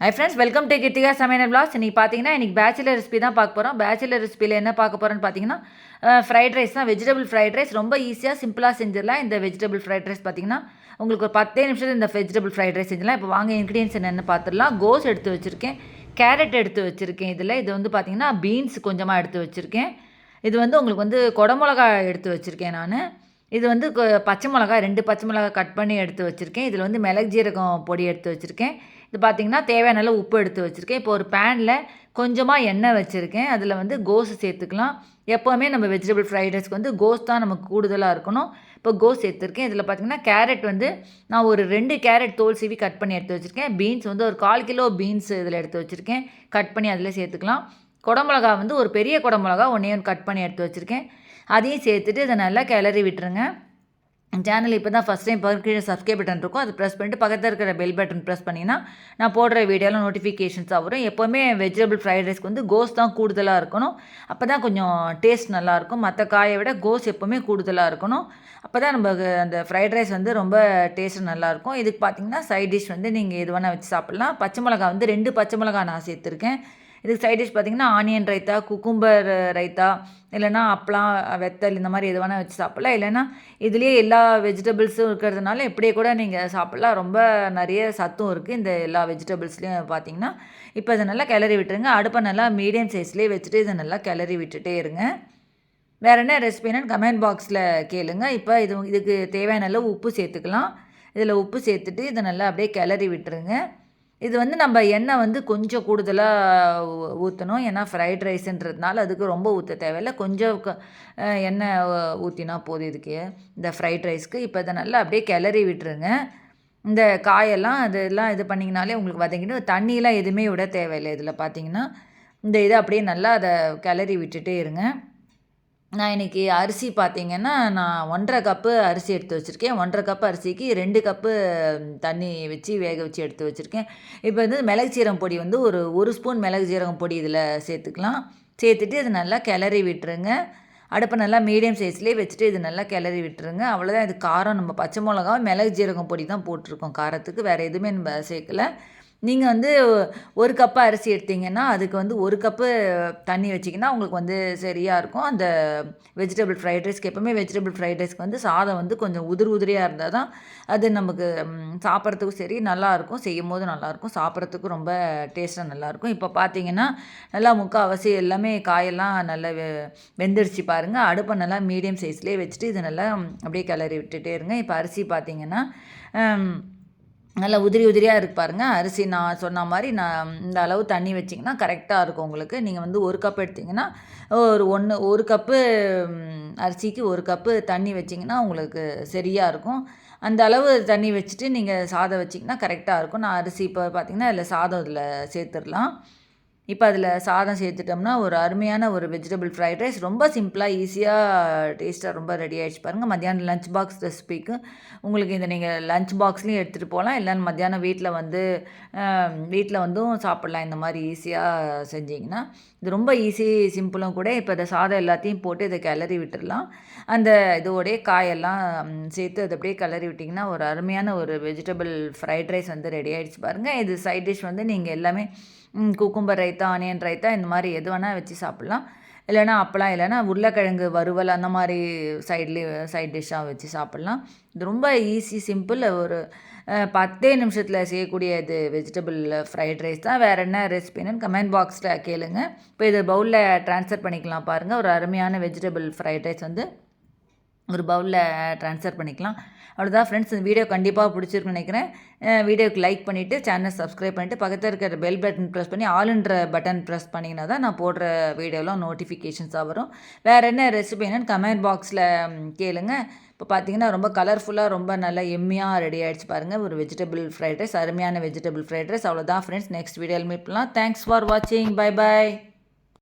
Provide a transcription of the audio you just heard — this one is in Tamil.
ஹை ஃப்ரெண்ட்ஸ் வெல்கம் டு கிட்டிகா சமையல் பிளாஸ் இன்றைக்கி பார்த்தீங்கன்னா இன்றைக்கி பேச்சுலர் ரெசிபி தான் பார்க்க போகிறோம் பேச்சுலர் ரெசிபியில் என்ன பார்க்க போகிறோன்னு பார்த்தீங்கன்னா ஃப்ரைட் ரைஸ் தான். வெஜிடபிள் ஃப்ரைட் ரைஸ் ரொம்ப ஈஸியாக சிம்பிளாக செஞ்சிடலாம். இந்த வெஜிடபிள் ஃப்ரைட் ரைஸ் பார்த்தீங்கன்னா உங்களுக்கு ஒரு பத்தே நிமிஷத்தில் இந்த வெஜிடபிள் ஃப்ரைட் ரைஸ் செஞ்சிடலாம். இப்போ வாங்க இன்க்ரீடியன்ஸ் என்னென்னு பார்த்துடலாம் கோஸ் எடுத்து வச்சுருக்கேன். கேரட் எடுத்து வச்சுருக்கேன் இதில். இது வந்து பார்த்தீங்கன்னா பீன்ஸ் கொஞ்சமாக எடுத்து வச்சுருக்கேன். இது வந்து உங்களுக்கு வந்து குடமிளகா எடுத்து வச்சுருக்கேன் நான். இது வந்து பச்சை மிளகா ரெண்டு பச்சை மிளகா கட் பண்ணி எடுத்து வச்சுருக்கேன். இதில் வந்து மிளகு ஜீரகம் பொடி எடுத்து வச்சுருக்கேன். இது பார்த்தீங்கன்னா தேவையான அளவு உப்பு எடுத்து வச்சுருக்கேன். இப்போ ஒரு பேனில் கொஞ்சமாக எண்ணெய் வச்சுருக்கேன். அதில் வந்து கோஸ் சேர்த்துக்கலாம். எப்போவுமே நம்ம வெஜிடபிள் ஃப்ரைட் ரைஸ்க்கு வந்து கோஸ் தான் நமக்கு கூடுதலாக இருக்கணும். இப்போ கோஸ் சேர்த்துருக்கேன். இதில் பார்த்தீங்கன்னா கேரட் வந்து நான் ஒரு ரெண்டு கேரட் தோல் சீவி கட் பண்ணி எடுத்து வச்சுருக்கேன். பீன்ஸ் வந்து ஒரு கால் கிலோ பீன்ஸ் இதில் எடுத்து வச்சுருக்கேன். கட் பண்ணி அதில் சேர்த்துக்கலாம். குடமிளகா வந்து ஒரு பெரிய குடமிளகா ஒன்றையும் கட் பண்ணி எடுத்து வச்சுருக்கேன். அதையும் சேர்த்துட்டு இதை நல்லா கிளறி விட்டுருங்க. சேனல் இப்போ தான் ஃபஸ்ட் டைம் பார்க்க கீழே சப்ஸ்கிரைப் பட்டன் இருக்கும். அதை ப்ரெஸ் பண்ணிட்டு பக்கத்தில் இருக்கிற பெல் பட்டன் ப்ரெஸ் பண்ணிங்கன்னா நான் போடுற வீடியோலாம் நோட்டிஃபிகேஷன்ஸாக வரும். எப்போவுமே வெஜிடபிள் ஃப்ரைட் ரைஸ்க்கு வந்து கோஸ் தான் கூடுதலாக இருக்கணும். அப்போ தான் கொஞ்சம் டேஸ்ட் நல்லாயிருக்கும் மற்ற காயை விட கோஸ் எப்போவுமே கூடுதலாக இருக்கணும். அப்போ தான் நம்ம அந்த ஃப்ரைட் ரைஸ் வந்து ரொம்ப டேஸ்ட் நல்லாயிருக்கும் இதுக்கு பார்த்தீங்கன்னா சைட் டிஷ் வந்து நீங்கள் எது வேணால் வச்சு சாப்பிட்லாம். பச்சை மிளகா வந்து ரெண்டு பச்சை மிளகா நான் சேர்த்துருக்கேன். இதுக்கு சைட் டிஷ் பார்த்தீங்கன்னா ஆனியன் ரைத்தா குக்கும்பர் ரைத்தா இல்லைன்னா அப்பளம் வெத்தல் இந்த மாதிரி எது வேணால் வச்சு சாப்பிட்லாம். இல்லைன்னா இதுலேயே எல்லா வெஜிடபிள்ஸும் இருக்கிறதுனால இப்படியே கூட நீங்கள் சாப்பிட்லாம். ரொம்ப நிறைய சத்தும் இருக்குது இந்த எல்லா வெஜிடபிள்ஸ்லேயும் பார்த்தீங்கன்னா இப்போ இதை நல்லா கிளறி விட்டுருங்க. அடுப்பை நல்லா மீடியம் சைஸ்லேயே வச்சுட்டு இதை நல்லா கிளறி விட்டுட்டே இருங்க. வேறு என்ன ரெசிபின்னு கமெண்ட் பாக்ஸில் கேளுங்க. இப்போ இது இதுக்கு தேவையான அளவு உப்பு சேர்த்துக்கலாம். இதில் உப்பு சேர்த்துட்டு இதை நல்லா அப்படியே கிளறி விட்டுருங்க. இது வந்து நம்ம எண்ணெய் வந்து கொஞ்சம் கூடுதலாக ஊற்றணும் ஏன்னா ஃப்ரைட் ரைஸுன்றதுனால அதுக்கு ரொம்ப ஊற்ற தேவையில்ல. கொஞ்சம் க- எண்ணெய் ஊற்றினா போதும் இதுக்கு. இந்த ஃப்ரைட் ரைஸ்க்கு இப்போ இதை நல்லா அப்படியே கிளறி விட்டுருங்க. இந்த காயெல்லாம் அதெல்லாம் இது பண்ணிங்கனாலே உங்களுக்கு வதங்கிட்டு தண்ணியெலாம் எதுவுமே விட தேவையில்லை இதில் பார்த்தீங்கன்னா. இந்த இதை அப்படியே நல்லா அதை கிளறி விட்டுட்டே இருங்க. நான் இன்றைக்கி அரிசி பார்த்தீங்கன்னா நான் ஒன்றரை கப்பு அரிசி எடுத்து வச்சுருக்கேன். ஒன்றரை கப்பு அரிசிக்கு ரெண்டு கப்பு தண்ணி வச்சு வேக வச்சு எடுத்து வச்சுருக்கேன். இப்போ வந்து மிளகு சீரகம் பொடி வந்து ஒரு ஒரு ஸ்பூன் மிளகு சீரகம் பொடி இதில் சேர்த்துக்கலாம். சேர்த்துட்டு இது நல்லா கிளறி விட்டுருங்க. அடுப்பை நல்லா மீடியம் சைஸ்லேயே வச்சுட்டு இது நல்லா கிளறி விட்டுருங்க. அவ்வளோதான் இது காரம் நம்ம பச்சை மிளகா மிளகு ஜீரகம் பொடி தான் போட்டிருக்கோம். காரத்துக்கு வேறு எதுவுமே நம்ம சேர்க்கல. நீங்கள் வந்து ஒரு கப்பு அரிசி எடுத்தீங்கன்னா அதுக்கு வந்து ஒரு கப்பு தண்ணி வச்சிங்கன்னா உங்களுக்கு வந்து சரியாக இருக்கும். அந்த வெஜிடபிள் ஃப்ரைட் ரைஸ்க்கு எப்போவுமே வெஜிடபிள் ஃப்ரைட் ரைஸ்க்கு வந்து சாதம் வந்து கொஞ்சம் உதிர் உதிரியாக இருந்தால் தான் அது நமக்கு சாப்பிட்றதுக்கும் சரி நல்லாயிருக்கும் செய்யும் போது நல்லாயிருக்கும் சாப்பிட்றதுக்கும் ரொம்ப டேஸ்ட்டாக நல்லாயிருக்கும் இப்போ பார்த்தீங்கன்னா நல்லா முக்கால்வாசி எல்லாமே காயெல்லாம் நல்லா வெ- வெந்துடுச்சு பாருங்கள் அடுப்பை நல்லா மீடியம் சைஸ்லேயே வச்சுட்டு இது நல்லா அப்படியே கிளறி விட்டுட்டே இருங்க. இப்போ அரிசி பார்த்தீங்கன்னா நல்லா உதிரி உதிரியாக இருக்கு பாருங்கள் அரிசி நான் சொன்ன மாதிரி நான் இந்த அளவு தண்ணி வச்சிங்கன்னா கரெக்டாக இருக்கும் உங்களுக்கு. நீங்கள் வந்து ஒரு கப் எடுத்திங்கன்னா ஒரு ஒன்று ஒரு கப்பு அரிசிக்கு ஒரு கப்பு தண்ணி வச்சிங்கன்னா உங்களுக்கு சரியாக இருக்கும். அந்த அளவு தண்ணி வச்சுட்டு நீங்கள் சாதம் வச்சிங்கன்னா கரெக்டாக இருக்கும். நான் அரிசி இப்போ பார்த்தீங்கன்னா அதில் சாதம் இதில் சேர்த்துடலாம். இப்போ அதில் சாதம் சேர்த்துட்டோம்னா ஒரு அருமையான ஒரு வெஜிடபிள் ஃப்ரைட் ரைஸ் ரொம்ப சிம்பிளாக ஈஸியாக டேஸ்ட்டாக ரொம்ப ரெடி ஆகிடுச்சு பாருங்கள் மத்தியானம் லஞ்ச் பாக்ஸ் ரெசிபிக்கு உங்களுக்கு இந்த நீங்கள் லஞ்ச் பாக்ஸ்லேயும் எடுத்துகிட்டு போகலாம். இல்லைன்னு மத்தியானம் வீட்டில் வந்து வீட்டில் வந்தும் சாப்பிட்லாம். இந்த மாதிரி ஈஸியாக செஞ்சிங்கன்னா. இது ரொம்ப ஈஸி சிம்பிளும் கூட. இப்போ இந்த சாதம் எல்லாத்தையும் போட்டு இதை கிளறி விட்டுடலாம். அந்த இதோடைய காயெல்லாம் சேர்த்து அதை அப்படியே கிளறி விட்டிங்கன்னா ஒரு அருமையான ஒரு வெஜிடபிள் ஃப்ரைட் ரைஸ் வந்து ரெடி ஆகிடுச்சு பாருங்கள் இது சைட் டிஷ் வந்து நீங்கள் எல்லாமே குக்கும்பர் ரைத்தா ஆனியன் ரைத்தா இந்த மாதிரி எது வேணால் வச்சு சாப்பிட்லாம். இல்லைன்னா அப்பளம் இல்லைன்னா உருளைக்கிழங்கு வறுவல் அந்த மாதிரி சைட்லேயே சைட் டிஷ்ஷாக வச்சு சாப்பிட்லாம். இது ரொம்ப ஈஸி சிம்பிள் ஒரு பத்தே நிமிஷத்தில் செய்யக்கூடிய இது வெஜிடபிள் ஃப்ரைட் ரைஸ் தான். வேறு என்ன ரெசிபின்னு கமெண்ட் பாக்ஸில் கேளுங்க. இப்போ இது பவுலில் ட்ரான்ஸ்ஃபர் பண்ணிக்கலாம் பாருங்கள் ஒரு அருமையான வெஜிடபிள் ஃப்ரைட் ரைஸ் வந்து ஒரு பவுலில் ட்ரான்ஸ்ஃபர் பண்ணிக்கலாம். அவ்வளோதான் ஃப்ரெண்ட்ஸ் இந்த வீடியோ கண்டிப்பாக பிடிச்சிருக்குன்னு நினைக்கிறேன். வீடியோக்கு லைக் பண்ணிவிட்டு சேனல் சப்ஸ்கிரைப் பண்ணிவிட்டு பக்கத்தில் இருக்கிற பெல் பட்டன் ப்ரெஸ் பண்ணி ஆல்ன்ற பட்டன் ப்ரெஸ் பண்ணிங்கன்னா தான் நான் போடுற வீடியோலாம் நோட்டிஃபிகேஷன்ஸாக வரும். வேறு என்ன ரெசிபி என்னென்னு கமெண்ட் பாக்ஸில் கேளுங்க. இப்போ பார்த்தீங்கன்னா ரொம்ப கலர்ஃபுல்லாக ரொம்ப நல்லா எம்மியாக ரெடி ஆகிடுச்சு பாருங்கள் ஒரு வெஜிடபிள் ஃப்ரைட் ரைஸ் அருமையான வெஜிடபிள் ஃப்ரைட் ரைஸ் அவ்வளோதான் ஃப்ரெண்ட்ஸ் நெக்ஸ்ட் வீடியோவில் மீட் பண்ணலாம். தேங்க்ஸ் ஃபார் வாட்சிங் பை பை